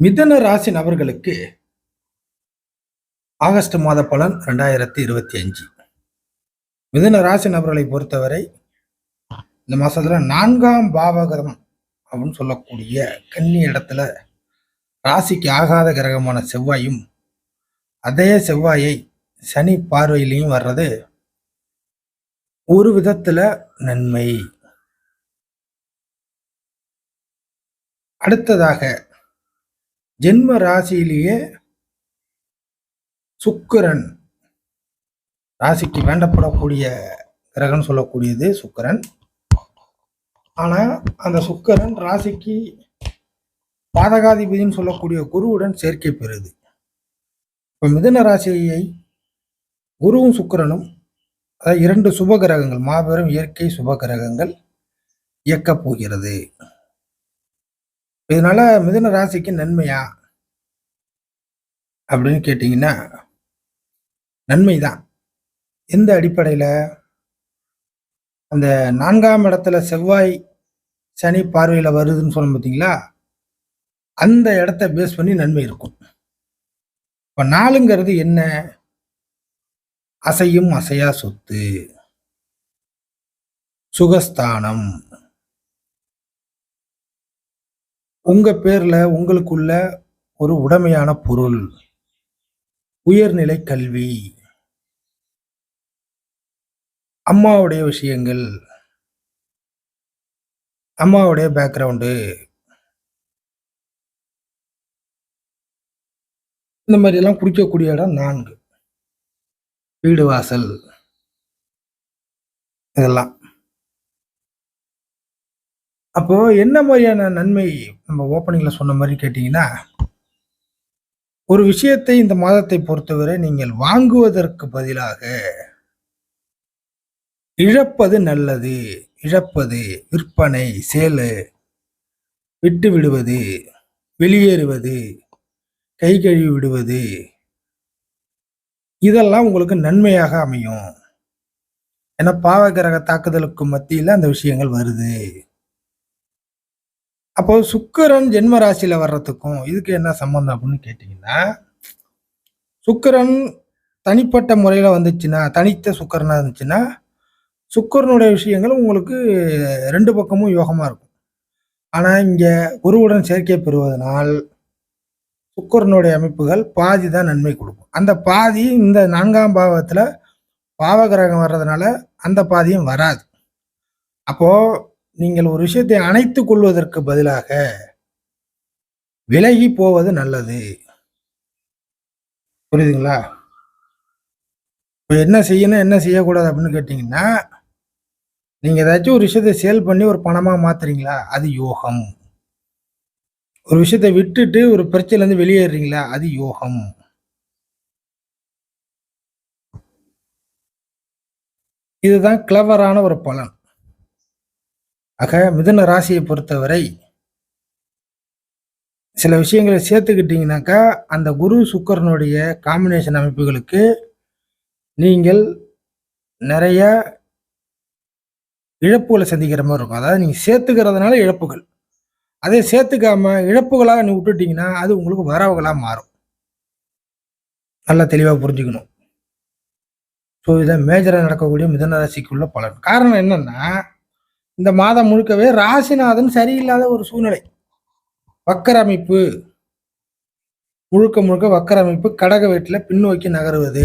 மிதன ராசி நபர்களுக்கு ஆகஸ்ட் மாத பலன் ரெண்டாயிரத்தி இருபத்தி அஞ்சு. மிதன ராசி நபர்களை பொறுத்தவரை இந்த மாசத்துல நான்காம் பாவகரம் அப்படின்னு சொல்லக்கூடிய கன்னி இடத்துல ராசிக்கு ஆகாத கிரகமான செவ்வாயும் அதே செவ்வாயை சனி பார்வையிலையும் வர்றது ஒரு விதத்துல நன்மை. அடுத்ததாக ஜென்ம ராசியிலேயே சுக்கிரன். ராசிக்கு வேண்டப்படக்கூடிய கிரகம்னு சொல்லக்கூடியது சுக்கிரன். ஆனால் அந்த சுக்கரன் ராசிக்கு பாதகாதிபதினு சொல்லக்கூடிய குருவுடன் சேர்க்கை பெறுது. இப்போ மிதுன ராசியை குருவும் சுக்கிரனும் அதாவது இரண்டு சுப கிரகங்கள் மாபெரும் இயற்கை சுப கிரகங்கள் இயக்கப் போகிறது. இதனால மிதுன ராசிக்கு நன்மையா? அப்படின்னு கேட்டிங்கன்னா நன்மைதான். எந்த அடிப்படையில்? அந்த நான்காம் இடத்துல செவ்வாய் சனி பார்வையில் வருதுன்னு சொன்னோம் பார்த்தீங்களா அந்த இடத்த பேஸ் பண்ணி நன்மை இருக்கும். இப்போ நாலுங்கிறது என்ன? அசையும் அசையா சொத்து. சுகஸ்தானம். உங்கள் பேரில் உங்களுக்குள்ள ஒரு உடைமையான பொருள். உயர்நிலை கல்வி. அம்மாவுடைய விஷயங்கள். அம்மாவுடைய பேக்ரவுண்டு இந்த மாதிரியெல்லாம் குடிக்கக்கூடிய இடம் நான்கு. வீடு வாசல். இதெல்லாம். அப்போ என்ன மாதிரியான நன்மை நம்ம ஓப்பனிங்ல சொன்ன மாதிரி கேட்டீங்கன்னா ஒரு விஷயத்தை இந்த மாதத்தை பொறுத்தவரை நீங்கள் வாங்குவதற்கு பதிலாக இழப்பது நல்லது இழப்பது விற்பனை சேலு விட்டு விடுவது வெளியேறுவது கை கழுவி விடுவது இதெல்லாம் உங்களுக்கு நன்மையாக அமையும். ஏன்னா பாவகிரக தாக்குதலுக்கு மத்தியில் அந்த விஷயங்கள் வருது. அப்போ சுக்கிரன் ஜென்ம ராசியில வர்றதுக்கும் இதுக்கு என்ன சம்பந்தம் அப்படின்னு கேட்டிங்கன்னா சுக்கிரன் தனிப்பட்ட முறையில் வந்துச்சுன்னா தனித்த சுக்கரனாக இருந்துச்சுன்னா சுக்கரனுடைய விஷயங்கள் உங்களுக்கு ரெண்டு பக்கமும் யோகமாக இருக்கும். ஆனால் இங்கே குருவுடன் சேர்க்கை பெறுவதனால் சுக்கரனுடைய அமைப்புகள் பாதி தான் நன்மை கொடுக்கும். அந்த பாதி இந்த நான்காம் பாவத்தில் பாவகிரகம் வர்றதுனால அந்த பாதியும் வராது. அப்போ நீங்கள் ஒரு விஷயத்தை அணைத்து கொள்வதற்கு பதிலாக விலகி போவது நல்லது. புரியுதுங்களா? இப்போ என்ன செய்யணும் என்ன செய்யக்கூடாது அப்படின்னு கேட்டிங்கன்னா நீங்கள் ஏதாச்சும் ஒரு விஷயத்தை சேல் பண்ணி ஒரு பணமாக மாற்றுறீங்களா அது யோகம். ஒரு விஷயத்தை விட்டுட்டு ஒரு பிரச்சனைலேருந்து வெளியேறீங்களா அது யோகம். இதுதான் கிளவரான ஒரு பலன். ஆக மிதுன ராசியை பொறுத்தவரை சில விஷயங்களை சேர்த்துக்கிட்டீங்கனாக்கா அந்த குரு சுக்கரனுடைய காம்பினேஷன் அமைப்புகளுக்கு நீங்கள் நிறைய இழப்புகளை சந்திக்கிற மாதிரி இருக்கும். அதாவது நீங்கள் சேர்த்துக்கிறதுனால இழப்புகள். அதே சேர்த்துக்காம இழப்புகளாக நீ விட்டுட்டீங்கன்னா அது உங்களுக்கு வரவுகளாக மாறும். நல்லா தெளிவாக புரிஞ்சுக்கணும். ஸோ இதான் மேஜராக நடக்கக்கூடிய மிதன ராசிக்குள்ள பலன். காரணம் என்னன்னா இந்த மாதம் முழுக்கவே ராசிநாதன் சரியில்லாத ஒரு சூழ்நிலை. வக்கர அமைப்பு முழுக்க முழுக்க வக்கர அமைப்பு கடக வீட்டில் பின்னோக்கி நகருவது.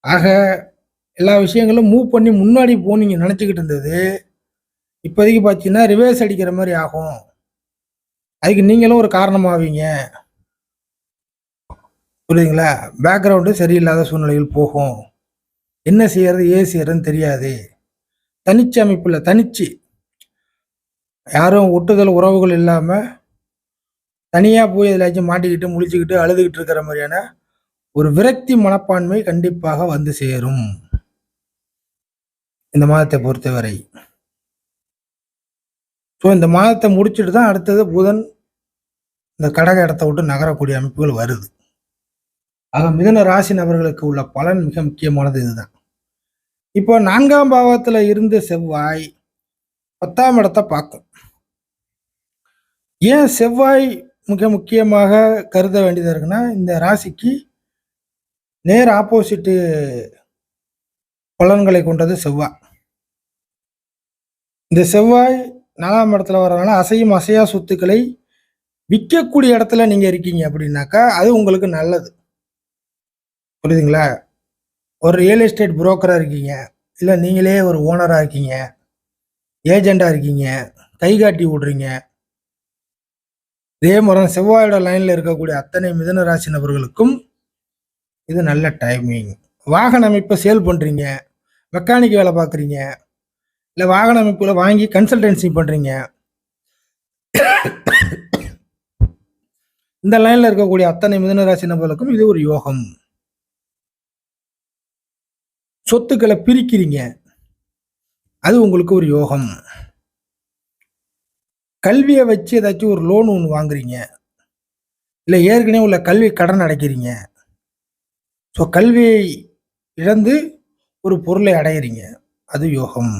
ஆக எல்லா விஷயங்களும் மூவ் பண்ணி முன்னாடி போனீங்க நினச்சிக்கிட்டு இருந்தது. இப்போதைக்கு பார்த்தீங்கன்னா ரிவர்ஸ் அடிக்கிற மாதிரி ஆகும். அதுக்கு நீங்களும் ஒரு காரணமாவீங்க. புரியுதுங்களா? பேக்ரவுண்டு சரியில்லாத சூழ்நிலையில் போகும். என்ன செய்யறது ஏ செய்யறதுன்னு தெரியாது. தனிச்சு அமைப்பில் தனிச்சு. யாரும் ஒட்டுதல் உறவுகள் இல்லாமல் தனியாக போய் எதுலாச்சும் மாட்டிக்கிட்டு முழிச்சுக்கிட்டு அழுதுகிட்டு இருக்கிற மாதிரியான ஒரு விரக்தி மனப்பான்மை கண்டிப்பாக வந்து சேரும். இந்த மாதத்தை பொறுத்தவரை. ஸோ இந்த மாதத்தை முடிச்சுட்டு தான் அடுத்தது புதன் இந்த கடக இடத்த விட்டு நகரக்கூடிய அமைப்புகள் வருது. ஆக மிதன ராசி நபர்களுக்கு உள்ள பலன் மிக முக்கியமானது இதுதான். இப்போ நான்காம் பாவத்தில் இருந்த செவ்வாய் பத்தாம் இடத்தை பார்க்கும். ஏன் செவ்வாய் மிக முக்கியமாக கருத வேண்டியதாக இருக்குன்னா இந்த ராசிக்கு நேர் ஆப்போசிட்டு பலன்களை கொண்டது செவ்வாய். இந்த செவ்வாய் நாலாம் இடத்துல வரனால அசையும் அசையா சொத்துக்களை விற்கக்கூடிய இடத்துல நீங்கள் இருக்கீங்க அப்படின்னாக்கா அது உங்களுக்கு நல்லது. புரியுதுங்களா? ஒரு ரியல் எஸ்டேட் புரோக்கராக இருக்கீங்க. இல்லை நீங்களே ஒரு ஓனராக இருக்கீங்க. ஏஜெண்டாக இருக்கீங்க. கை காட்டி விடுறீங்க. இதே முறை செவ்வாயோட லைனில் இருக்கக்கூடிய அத்தனை மிதன ராசி நபர்களுக்கும் இது நல்ல டைமிங் வாகன அமைப்பை சேல் பண்ணுறீங்க மெக்கானிக் வேலை பார்க்குறீங்க. இல்லை வாகன அமைப்பில் வாங்கி கன்சல்டன்சி பண்ணுறீங்க இந்த லைனில் இருக்கக்கூடிய அத்தனை மிதன ராசி நபர்களுக்கும் இது ஒரு யோகம். சொத்துக்களை பிரிக்கிறீங்க. அது உங்களுக்கு ஒரு யோகம். கல்வியை வச்சு ஏதாச்சும் ஒரு லோன் ஒன்று வாங்குறீங்க. இல்லை ஏற்கனவே உள்ள கல்வி கடன் அடைக்கிறீங்க. ஸோ கல்வியை இழந்து ஒரு பொருளை அடையிறீங்க. அது யோகம்.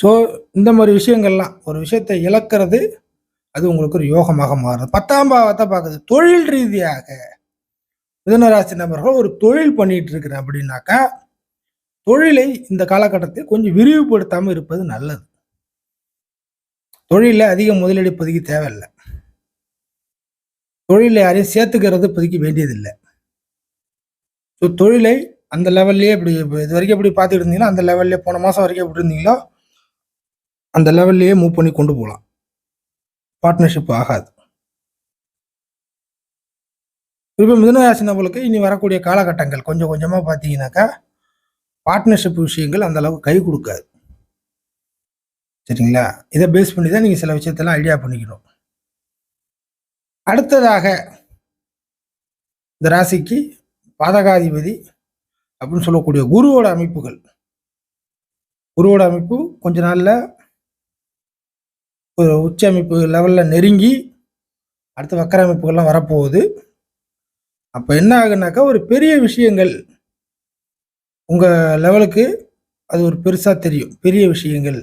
ஸோ இந்த மாதிரி விஷயங்கள்லாம் ஒரு விஷயத்தை இழக்கிறது அது உங்களுக்கு ஒரு யோகமாக மாறுது. பத்தாம் பாவத்தை பார்க்குது. தொழில் ரீதியாக மிதனராசி நபர்கள் ஒரு தொழில் பண்ணிட்டு இருக்கிறேன் அப்படின்னாக்கா தொழிலை இந்த காலகட்டத்தில் கொஞ்சம் விரிவுபடுத்தாமல் இருப்பது நல்லது. தொழிலில் அதிக முதலீடு இப்போதைக்கு தேவையில்லை. தொழிலை யாரையும் சேர்த்துக்கிறது இப்போதைக்கு வேண்டியதில்லை. ஸோ தொழிலை அந்த லெவல்லையே இப்படி இது வரைக்கும் எப்படி பார்த்துட்டு இருந்தீங்களோ அந்த லெவல்லே போன மாதம் வரைக்கும் எப்படி இருந்தீங்களோ அந்த லெவல்லையே மூவ் பண்ணி கொண்டு போகலாம். பார்ட்னர்ஷிப் ஆகாது. இப்போ மிதனராசி நபர்களுக்கு இனி வரக்கூடிய காலகட்டங்கள் கொஞ்சம் கொஞ்சமாக பார்த்தீங்கன்னாக்கா பார்ட்னர்ஷிப் விஷயங்கள் அந்த அளவுக்கு கை கொடுக்காது. சரிங்களா? இதை பேஸ் பண்ணி தான் நீங்கள் சில விஷயத்தெல்லாம் ஐடியா பண்ணிக்கணும். அடுத்ததாக இந்த ராசிக்கு பாதகாதிபதி அப்படின்னு சொல்லக்கூடிய குருவோட அமைப்புகள். குருவோட அமைப்பு கொஞ்ச நாளில் ஒரு உச்ச அமைப்பு லெவலில் நெருங்கி அடுத்த வக்கர அமைப்புகள்லாம் வரப்போகுது. அப்போ என்ன ஆகுனாக்கா ஒரு பெரிய விஷயங்கள் உங்கள் லெவலுக்கு அது ஒரு பெருசாக தெரியும். பெரிய விஷயங்கள்.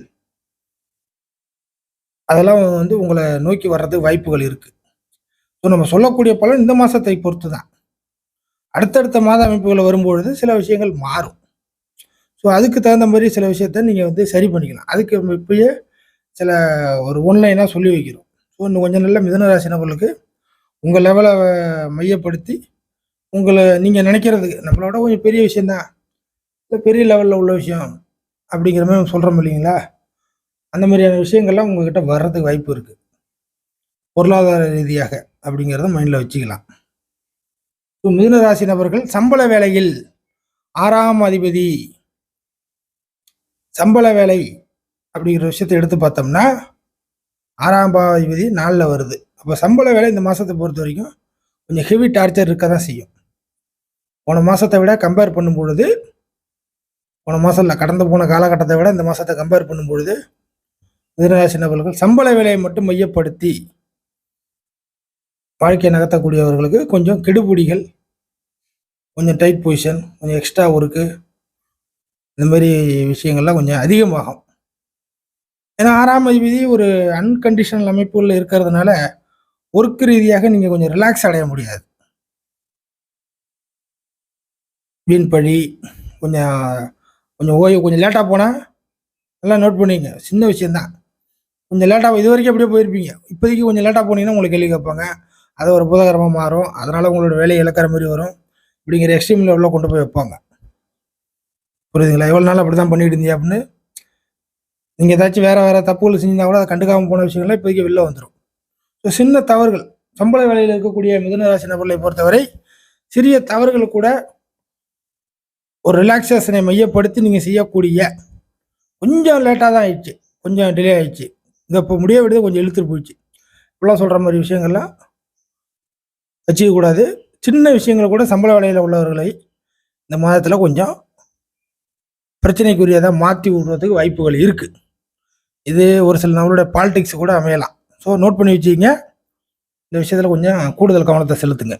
அதெல்லாம் வந்து உங்களை நோக்கி வர்றதுக்கு வாய்ப்புகள் இருக்குது ஸோ நம்ம சொல்லக்கூடிய பலன் இந்த மாதத்தை பொறுத்து தான் அடுத்தடுத்த மாத அமைப்புகள் வரும்பொழுது சில விஷயங்கள் மாறும். ஸோ அதுக்கு தகுந்த மாதிரி சில விஷயத்த நீங்கள் வந்து சரி பண்ணிக்கலாம். அதுக்கு இப்பயே சில ஒரு ஒன்லைனாக சொல்லி வைக்கிறோம். ஸோ இன்னும் கொஞ்சம் நல்ல மிதனராசி நபர்களுக்கு உங்கள் லெவலை மையப்படுத்தி உங்களை நீங்கள் நினைக்கிறது நம்மளோட கொஞ்சம் பெரிய விஷயந்தான் இல்லை பெரிய லெவலில் உள்ள விஷயம் அப்படிங்கிற மாதிரி சொல்கிறோம் இல்லைங்களா? அந்த மாதிரியான விஷயங்கள்லாம் உங்ககிட்ட வர்றதுக்கு வாய்ப்பு இருக்குது பொருளாதார ரீதியாக அப்படிங்கிறத மைண்டில் வச்சுக்கலாம். ஸோ மிதுன ராசி நபர்கள் சம்பள வேலையில் ஆறாம் அதிபதி. சம்பள வேலை அப்படிங்கிற விஷயத்தை எடுத்து பார்த்தோம்னா ஆறாம் பாதிபதி நாளில் வருது. அப்போ சம்பள வேலை இந்த மாதத்தை பொறுத்த வரைக்கும் கொஞ்சம் ஹெவி டார்ச்சர் இருக்க தான் செய்யும். போன மாதத்தை விட கம்பேர் பண்ணும் பொழுது போன மாதம் இல்லை கடந்து போன காலகட்டத்தை விட இந்த மாதத்தை கம்பேர் பண்ணும் பொழுது மிதனராசி நபர்கள் சம்பள வேலையை மட்டும் மையப்படுத்தி வாழ்க்கையை நகர்த்தக்கூடியவர்களுக்கு கொஞ்சம் கெடுபிடிகள் கொஞ்சம் டைட் பொசிஷன் கொஞ்சம் எக்ஸ்ட்ரா ஒர்க்கு இந்த மாதிரி விஷயங்கள்லாம் கொஞ்சம் அதிகமாகும். ஏன்னா ஆறாம் விதி ஒரு அன்கண்டிஷனல் அமைப்புகளில் இருக்கிறதுனால ஒர்க் ரீதியாக நீங்கள் கொஞ்சம் ரிலாக்ஸ் அடைய முடியாது. வீண் பழி கொஞ்சம் கொஞ்சம் ஓய்வு கொஞ்சம் லேட்டாக போனால் நல்லா நோட் பண்ணிங்க சின்ன விஷயந்தான் கொஞ்சம் லேட்டாக இது வரைக்கும் அப்படியே போயிருப்பீங்க. இப்போதைக்கு கொஞ்சம் லேட்டாக போனீங்கன்னா உங்களுக்கு கேள்வி கேட்பாங்க. அது ஒரு புதகரமாக மாறும். அதனால் உங்களோட வேலையை இழக்கிற மாதிரி வரும். இப்படிங்கிற எக்ஸ்ட்ரீம் லெவலில் கொண்டு போய் வைப்பாங்க. புரியுதுங்களா? எவ்வளோ நாள் அப்படி தான் பண்ணிட்டு இருந்தீங்க அப்படின்னு? நீங்கள் ஏதாச்சும் வேறு வேறு தப்புகள் செஞ்சிருந்தா கூட அதை கண்டுக்காமல் போன விஷயங்கள்லாம் இப்போதைக்கு வெளில வந்துடும் ஸோ சின்ன தவறுகள். சம்பள வேலையில் இருக்கக்கூடிய மிதுனராசி நபர்களை பொறுத்தவரை சிறிய தவறுகள் கூட ஒரு ரிலாக்ஸேஷனை மையப்படுத்தி நீங்கள் செய்யக்கூடிய கொஞ்சம் லேட்டாக தான் ஆயிடுச்சு. கொஞ்சம் டிலே ஆயிடுச்சு. இந்த இப்போ முடிய விடுது கொஞ்சம் இழுத்துட்டு போயிடுச்சு. இப்படிலாம் சொல்கிற மாதிரி விஷயங்கள்லாம் வச்சுக்கக்கூடாது. சின்ன விஷயங்களை கூட சம்பள வேலையில் உள்ளவர்களை இந்த மாதத்தில் கொஞ்சம் பிரச்சனைக்குரியதாக மாற்றி விடுறதுக்கு வாய்ப்புகள் இருக்குது இது ஒரு சில நம்மளுடைய பாலிடிக்ஸ் கூட அமையலாம். ஸோ நோட் பண்ணி வச்சுக்கிங்க. இந்த விஷயத்தில் கொஞ்சம் கூடுதல் கவனத்தை செலுத்துங்க.